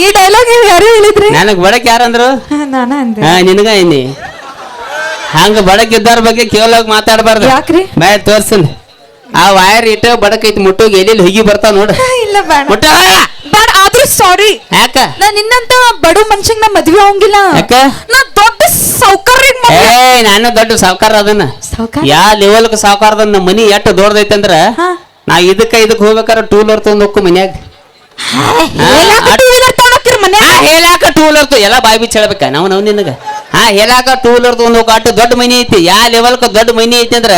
ಈ ಡೈಲಾಗ್ ಯಾರು ಹೇಳಿದ್ರಿ? ನನಗ್ ಬಡಕ್ ಯಾರಂದ್ರು? ನಾನ ಅಂದೆ. ಹಾ ನಿನಗ ಇನ್ನಿ ಹಂಗ ಬಡಕ್ ಇದ್ದಾರ ಬಗ್ಗೆ ಕೇವಲ ಮಾತಾಡಬಾರ್ದು. ಯಾಕ್ರಿ? ಬಾಯ್ ತೋರ್ಸನ್ ಆ ವೈರ್ ಇಟ್ಟು ಬಡಕೈತಿ ಐತಿ ಮುಟ್ಟೋಗಿ ಎಲ್ಲಿ ಹೋಗಿ ಬರ್ತಾವ ನೋಡು. ಇಲ್ಲ ಬೇಡ. ಮುಟ್ಟ ಬೇಡ ಆದ್ರೂ ಸಾರಿ ಯಾಕ? ನಾ ನಿನ್ನಂತ ಬಡ ಮನುಷ್ಯಂಗ್ ನಾ ಮದ್ವೆ ಹೋಗಿಲ್ಲ ಯಾಕ? ನಾ ದೊಡ್ಡ ಸೌಕರ್ಯ ಏ ನಾನು ದೊಡ್ಡ ಸಾವ್ಕಾರ ಅದನ್ನ. ಸಾವ್ಕಾರ? ಯಾ ಲೆವೆಲ್ಕ್ ಸಾವ್ಕಾರದ ನಮ್ಮ ಮನಿ ಎಷ್ಟು ದೊಡ್ಡದೈತೆ ಅಂದ್ರ ಹಾ. ನಾ ಇದಕ್ಕ ಇದಕ್ ಹೋಗ್ಬೇಕಾರ ಟೂಲರ್ ತಗೊಂಡ್ ಹೋಗ್ಕು ಮನ್ಯಾಗ. ಮನೆ ಹಾ ಹೇಳಾಕ ಟೂಲರ್ ತು ಎಲ್ಲ ಬಾಯಿ ಬಿಚ್ಚ ಹೇಳ್ಬೇಕ ನಾವು ನಾವು ನಿನಗ. ಹಾ ಹೇಳಾಕ ಟೂಲರ್ ತಗೊಂಡ್ ಹೋಗ ದೊಡ್ಡ ಮನಿ ಐತಿ. ಯಾ ಲೆವೆಲ್ಕ ದೊಡ್ಡ ಮನಿ ಐತಿ ಅಂದ್ರ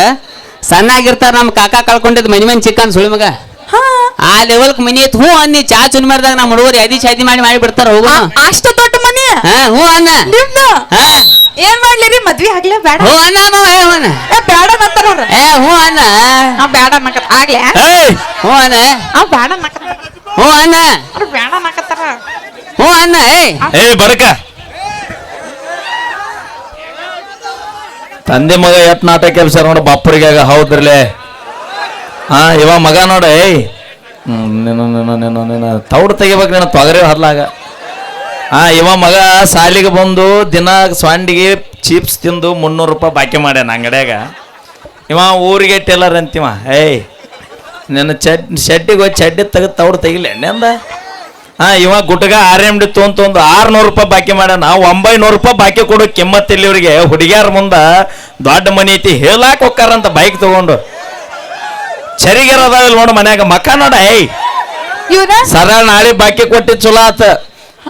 ಸಣ್ಣಾಗಿರ್ತಾರ ನಮ್ಮ ಕಾಕಾ ಕಳ್ಕೊಂಡಿದ್ ಮನಿ ಮನಿ ಚಿಕ್ಕನ್ ಸುಳಿ ಮಗ. ಹಾ. ಆ ಲೆವೆಲ್ಕ್ ಮನಿ ಐತಿ ಹೂ ಅನ್ನಿ ಚಾ ಚುನ್ ಮಾಡಿದಾಗ ನಮ್ಮ ಹುಡುಗರು ಯಾದಿ ಶಾದಿ ಮಾಡಿ ಮಾಡಿ ಬಿಡ್ತಾರ ಹೋಗು ಅಷ್ಟು ದೊಡ್ಡ ಮನಿ? ಹೂ ಹ್ಞೂ ಅನ್ನ. ನಿಮ್ದು? ಹಾ. ಏನ್ ಮಾಡ್ಲಿರಿ? ಮದ್ವಿ ಆಗ್ಲೇ ಬೇಡ? ಹೂ ಅನ್ನ ಬೇಡ ಅನ್ನತ್ತಾರ ಅವ್ರ. ಏ ಹೂ ಅಣ್ಣ ಆ ಬೇಡ ಅನ್ನಕತ್ತ ಆಗ್ಲೇ? ಹೂ ಹ್ಞೂ ಅನ್ನ. ಆ ಬೇಡ ಅನ್ನಕತ್ತಾರ ಹೂ ಅನ್ನ. ಬೇಡ ಅನ್ನಕತ್ತಾರ ಹೂ ಅನ್ನ ಏ ಏ ತಂದೆ ಮಗ ಎಟ್ ನಾಟಕ ಕೆಲಸ ನೋಡು ಬಪ್ಪರಿಗೆ ಹೌದ್ರಲೆ. ಹಾ ಇವ ಮಗ ನೋಡ ಏಯ್. ಹ್ಮ್, ನೀನು ನೀನು ತೌಡು ತೆಗಿಬೇಕು ನಿನ್ನ ತೊಗರಿ ಹರ್ಲಾಗ. ಹಾ ಇವ ಮಗ ಸಾಲಿಗೆ ಬಂದು ದಿನ ಸ್ವಾಂಡಿಗೆ ಚೀಪ್ಸ್ ತಿಂದು ಮುನ್ನೂರು ರೂಪಾಯಿ ಬಾಕಿ ಮಾಡ್ಯಾನ ಅಂಗಡ್ಯಾಗ. ಇವ ಊರಿಗೆ ಟೇಲರ್ ಅಂತಿವ ಏಯ್. ನಿನ್ನ ಚಡ್ ಶೆಡ್ಡಿಗೆ ಹೋಗಿ ಚಡ್ಡಿ ತೆಗೆದು ತೌಡು ತೆಗಿಲೆ ನೆಂದ. ಹಾ ಇವ ಗುಟ್ಗ ಆರ್ ಎಂ ಡಿ ತೊಗೊಂಡ್ ಆರ್ನೂರು ರೂಪಾಯಿ ಬಾಕಿ ಮಾಡ್ಯಾನ. ಒಂಬೈನೂರು ರೂಪಾಯಿ ಬಾಕಿ ಕೊಡೋ ಕಿಮ್ಮತ್ತಿಲ್ಲ ಇವ್ರಿಗೆ. ಹುಡುಗಿಯಾರ ಮುಂದ ದೊಡ್ಡ ಮನಿ ಐತಿ ಹೇಳಾಕ್ ಹೋಗ್ತಾರಂತ ಬೈಕ್ ತಗೊಂಡು. ಚರಿಗೆರ ಅದಾವಿಲ್ಲ ನೋಡು ಮನ್ಯಾಗ. ಮಕ್ಕ ನೋಡ ಏಯ್. ಸರ ನಾಳೆ ಬಾಕಿ ಕೊಟ್ಟಿ ಚಲೋ ಆತ.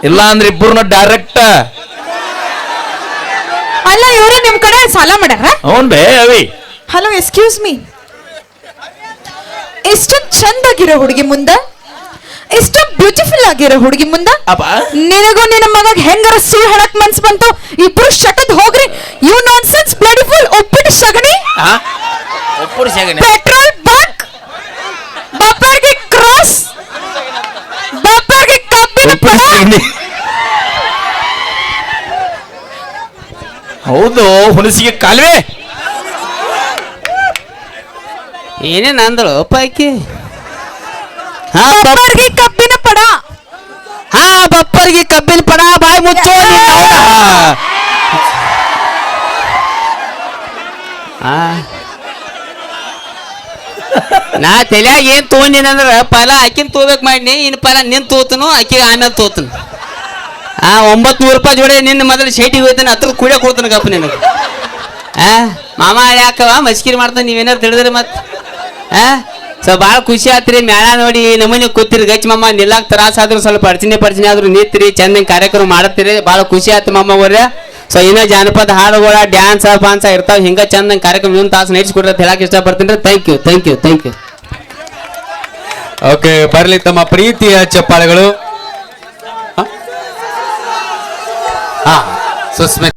ಇಲ್ಲ ಅಂದ್ರೆ ಇಬ್ಬರನ್ನ ಡೈರೆಕ್ಟ್ ಅಲ್ಲ ಇವರು ನಿಮ್ ಕಡೆ ಸಾಲ ಮಾಡ್ಯಾರ? ಹ್ಞೂ ಬೇ ಅವಿ. ಹಲೋ ಎಕ್ಸ್ಕ್ಯೂಸ್ ಮೀ ಎಷ್ಟು ಚಂದಾಗಿರೋ ಹುಡುಗಿ ಮುಂದ? ಎಷ್ಟೋ ಬ್ಯೂಟಿಫುಲ್ ಆಗಿರೋ ಹುಡುಗಿ ಮುಂದ. ಅಪ್ಪ. ನಿನಗೂ ನಿನ್ನ ಮಗ ಹೆಂಗಾರ ಸುಳ್ಳು ಹೇಳಕ್ ಮನ್ಸ್ ಬಂತು? ಇಬ್ರು ಶಟದ್ ಹೋಗ್ರಿ. ಯು ನಾನ್ ಸೆನ್ಸ್ ಬ್ಲಡಿಫುಲ್ ಒಪ್ಪಿಟ್ಟು ಸಗಣಿ. ಪೆಟ್ರೋಲ್ ಬಂಕ್ ಬಪ್ಪರ್ಗೆ ಕ್ರಾಸ್ ಬಪ್ಪರ್ಗೆ ಕಬ್ಬಿನ ಪಡ ಹೌದು ಹುಣಸಿಗೆ ಕಾಲುವೆ. ಏನೇನ್ ಅಂದಳು ಅಪ್ಪ ಆಕೆ? ಬಪ್ಪರ್ಗೆ ಕಬ್ಬಿನ ಪಡ. ಹಾ ಬಪ್ಪರ್ಗೆ ಕಬ್ಬಿನ ಪಡ ಬಾಯಿ ಮುಚ್ಚೋ. ನಾ ತಲ್ಯಾಗ ಏನ್ ತಗೊಂಡಿನಂದ್ರ ಪಲ ಆಕಿನ ತೋಬೇಕು ಮಾಡಿನಿ ಇನ್ನು ಪಲ ನಿನ್ ತೋತನು ಆಕಿ ಆಮೇಲೆ ತೋತನು. ಆ ಒಂಬತ್ತು ನೂರು ರೂಪಾಯಿ ಜೋಡಿ ನಿನ್ನ ಮೊದಲು ಶೇಟಿಗೆ ಹೋಯ್ತಾನೆ ಹತ್ರ ಕುಡಿಯೋ ಕೊಡ್ತಾನೆ ಕಪ್ಪ ನಿನಗೆ. ಆ ಮಾಮ ಯಾಕವ ಮಸ್ಕಿರಿ ಮಾಡ್ತಾನೆ ನೀವೇನಾರು ತಿಳಿದ್ರೆ ಮತ್ತೆ. ಆ ಸೊ ಭಾಳ ಖುಷಿ ಆತ್ರಿ ಮೇಳ ನೋಡಿ ನಮ್ಮನೆ ಕೂತಿರಿ. ಗಚ್ಚ ಮಮ್ಮ ನಿಲ್ಲಾಕ್ ತ್ರಾಸ ಆದ್ರೂ ಸ್ವಲ್ಪ ಅರ್ಚನೆ ಪರ್ಚನೆ ಆದ್ರೂ ನಿಂತ್ರಿ, ಚಂದ ಕಾರ್ಯಕ್ರಮ ಮಾಡತ್ತೀರಿ ಭಾಳ ಖುಷಿ ಆಯ್ತು ಮಮ್ಮ ಅವ್ರೆ. ಸೊ ಇನ್ನ ಜಾನಪದ ಹಾಡುಗಳ ಡ್ಯಾನ್ಸ್ ಪಾನ್ಸ ಇರ್ತಾವ. ಹಿಂಗ ಚಂದ ಕಾರ್ಯಕ್ರಮ ಇನ್ನೊಂದು ತಾಸು ನಡೆಸ್ಕೊಡ್ರಿ ಅಂತ ಹೇಳಕ್ ರೀ. Thank you thank you thank you okay ಬರ್ಲಿ ತಮ್ಮ ಪ್ರೀತಿಯ ಚಪ್ಪಾಳೆಗಳು. ಹಾ, ಸುಸ್ಮಿತ್.